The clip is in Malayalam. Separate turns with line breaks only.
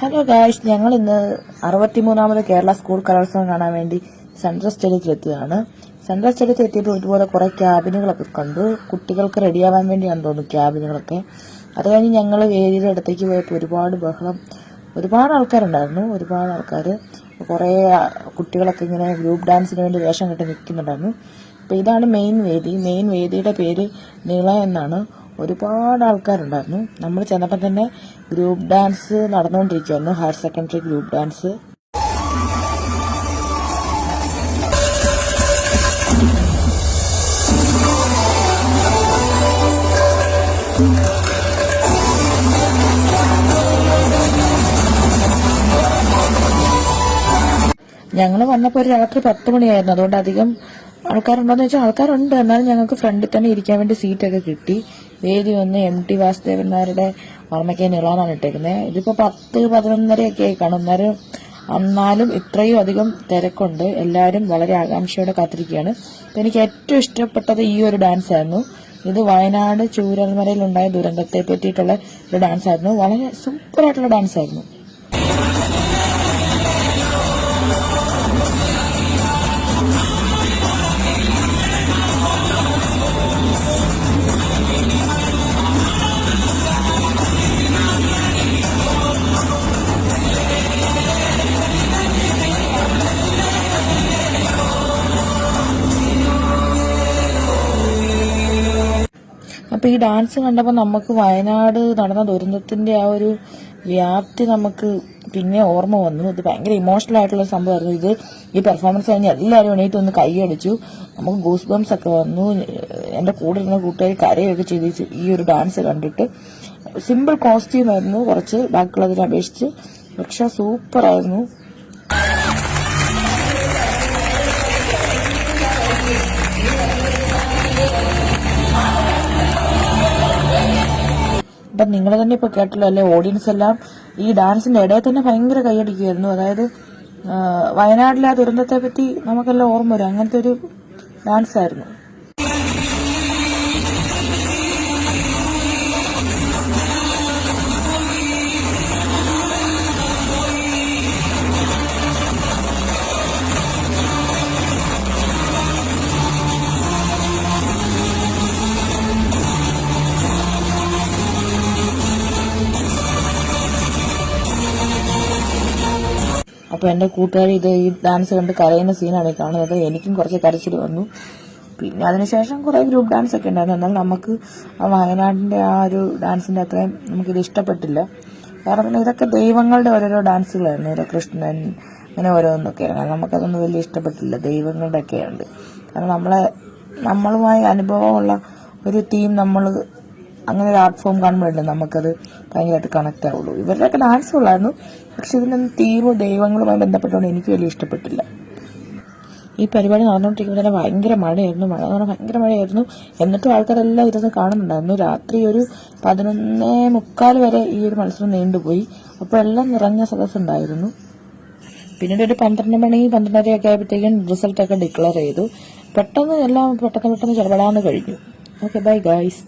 ഹലോ ഗായ്സ് ഞങ്ങൾ ഇന്ന് അറുപത്തിമൂന്നാമത് കേരള സ്കൂൾ കലോത്സവം കാണാൻ വേണ്ടി സെൻട്രൽ സ്റ്റേഡിയത്തിൽ എത്തിയതാണ് സെൻട്രൽ സ്റ്റേഡിയത്തിൽ എത്തിയപ്പോൾ ഇതുപോലെ കുറേ ക്യാബിനുകളൊക്കെ കണ്ടു. കുട്ടികൾക്ക് റെഡിയാവാൻ വേണ്ടിയാണ് തോന്നുന്നു ക്യാബിനുകളൊക്കെ. അത് കഴിഞ്ഞ് ഞങ്ങൾ വേദിയുടെ അടുത്തേക്ക് പോയപ്പോൾ ഒരുപാട് ബഹളം ഒരുപാട് ആൾക്കാരുണ്ടായിരുന്നു ഒരുപാട് ആൾക്കാർ കുറേ കുട്ടികളൊക്കെ ഇങ്ങനെ ഗ്രൂപ്പ് ഡാൻസിന് വേണ്ടി വേഷം കെട്ടി നിൽക്കുന്നുണ്ടായിരുന്നു. അപ്പോൾ ഇതാണ് മെയിൻ വേദി. മെയിൻ വേദിയുടെ പേര് നീള എന്നാണ്. ഒരുപാട് ആൾക്കാരുണ്ടായിരുന്നു. നമ്മൾ ചെന്നപ്പോൾ തന്നെ ഗ്രൂപ്പ് ഡാൻസ് നടന്നുകൊണ്ടിരിക്കുകയായിരുന്നു ഹയർ സെക്കൻഡറി ഗ്രൂപ്പ് ഡാൻസ്. ഞങ്ങൾ വന്നപ്പോൾ ഒരു രാത്രി പത്ത് മണിയായിരുന്നു. അതുകൊണ്ട് അധികം ആൾക്കാരുണ്ടോന്ന് വെച്ചാൽ ആൾക്കാരുണ്ട്. എന്നാലും ഞങ്ങൾക്ക് ഫ്രണ്ടിൽ തന്നെ ഇരിക്കാൻ വേണ്ടി സീറ്റൊക്കെ കിട്ടി. വേദി ഒന്ന് എം ടി വാസുദേവന്മാരുടെ ഓർമ്മയ്ക്ക് നിളാന്നാണ് ഇട്ടേക്കുന്നത് ഇതിപ്പോ പത്ത് പതിനൊന്നരയൊക്കെ ആയി കാണും. അന്നേരം എന്നാലും ഇത്രയും അധികം തിരക്കുണ്ട്. എല്ലാവരും വളരെ ആകാംക്ഷയോടെ കാത്തിരിക്കുകയാണ്. എനിക്ക് ഏറ്റവും ഇഷ്ടപ്പെട്ടത് ഈ ഒരു ഡാൻസ് ആയിരുന്നു. ഇത് വയനാട് ചൂരൽമലയിലുണ്ടായ ദുരന്തത്തെ പറ്റിയിട്ടുള്ള ഒരു ഡാൻസ് ആയിരുന്നു. വളരെ സൂപ്പറായിട്ടുള്ള ഡാൻസ് ആയിരുന്നു. അപ്പൊ ഈ ഡാൻസ് കണ്ടപ്പോൾ നമുക്ക് വയനാട് നടന്ന ദുരന്തത്തിന്റെ ആ ഒരു വ്യാപ്തി നമുക്ക് പിന്നെ ഓർമ്മ വന്നു. ഇത് ഭയങ്കര ഇമോഷണൽ ആയിട്ടുള്ള സംഭവമായിരുന്നു. ഇത് ഈ പെർഫോമൻസ് കഴിഞ്ഞ് എല്ലാവരും എണീറ്റ് ഒന്ന് കൈയടിച്ചു. നമുക്ക് ഗൂസ് ബംസ് ഒക്കെ വന്നു. എന്റെ കൂടെ ഇരുന്ന കൂട്ടുകാർ കരയൊക്കെ ചെയ്ത് ഈ ഒരു ഡാൻസ് കണ്ടിട്ട്. സിമ്പിൾ കോസ്റ്റ്യൂം ആയിരുന്നു. കുറച്ച് ബാക്കിയുള്ളതിനെ അപേക്ഷിച്ച്. പക്ഷെ സൂപ്പർ അപ്പൊ നിങ്ങൾ തന്നെ ഇപ്പോൾ കേട്ടല്ലോ അല്ലെ? ഓഡിയൻസ് എല്ലാം ഈ ഡാൻസിന്റെ ഇടയിൽ തന്നെ ഭയങ്കര കൈയടിക്കുമായിരുന്നു അതായത് വയനാട്ടിലെ ആ ദുരന്തത്തെ പറ്റി നമുക്കെല്ലാം ഓർമ്മ വരും. അങ്ങനത്തെ ഒരു ഡാൻസ് ആയിരുന്നു അപ്പൊ എന്റെ കൂട്ടുകാർ ഇത് ഈ ഡാൻസ് കണ്ട് കരയുന്ന സീനാണ് കാണുന്നത്. എനിക്കും കുറച്ച് കരച്ചിൽ വന്നു. പിന്നെ അതിനുശേഷം കുറേ ഗ്രൂപ്പ് ഡാൻസ് ഒക്കെ ഉണ്ടായിരുന്നു. എന്നാൽ നമുക്ക് ആ വയനാടിന്റെ ആ ഒരു ഡാൻസിന്റെ അത്രയും നമുക്കിത് ഇഷ്ടപ്പെട്ടില്ല. കാരണം ഇതൊക്കെ ദൈവങ്ങളുടെ ഓരോരോ ഡാൻസുകളായിരുന്നു ഓരോ കൃഷ്ണൻ അങ്ങനെ ഓരോന്നൊക്കെ നമുക്കതൊന്നും വലിയ ഇഷ്ടപ്പെട്ടില്ല. ദൈവങ്ങളുടെ ഒക്കെ ഉണ്ട് കാരണം നമ്മളെ നമ്മളുമായി അനുഭവമുള്ള ഒരു തീം നമ്മൾ അങ്ങനെ ഒരു ആർട്ട് ഫോം കാണുമ്പോഴല്ലേ നമുക്കത് ഭയങ്കരമായിട്ട് കണക്ട് ആവുള്ളൂ. ഇവരുടെയൊക്കെ ഡാൻസ് ഉള്ളായിരുന്നു. പക്ഷെ ഇതിനൊന്നും തീമും ദൈവങ്ങളുമായി ബന്ധപ്പെട്ടുകൊണ്ട് എനിക്ക് വലിയ ഇഷ്ടപ്പെട്ടില്ല. ഈ പരിപാടി നടന്നുകൊണ്ടിരിക്കുമ്പോൾ തന്നെ ഭയങ്കര മഴയായിരുന്നു. മഴ എന്ന് പറഞ്ഞാൽ ഭയങ്കര മഴയായിരുന്നു. എന്നിട്ടും ആൾക്കാരെല്ലാം ഇതൊന്ന് കാണുന്നുണ്ടായിരുന്നു. രാത്രി ഒരു പതിനൊന്നേ മുക്കാൽ വരെ ഈ ഒരു മത്സരം നീണ്ടുപോയി. അപ്പോഴെല്ലാം നിറഞ്ഞ സദസ്സുണ്ടായിരുന്നു. പിന്നീട് ഒരു പന്ത്രണ്ട് മണി പന്ത്രണ്ടരയൊക്കെ ആയപ്പോഴത്തേക്കും റിസൾട്ടൊക്കെ ഡിക്ലെയർ ചെയ്തു. പെട്ടെന്ന് എല്ലാം പെട്ടെന്ന് പെട്ടെന്ന് ചെറുപടാന്ന് കഴിഞ്ഞു. Okay bye guys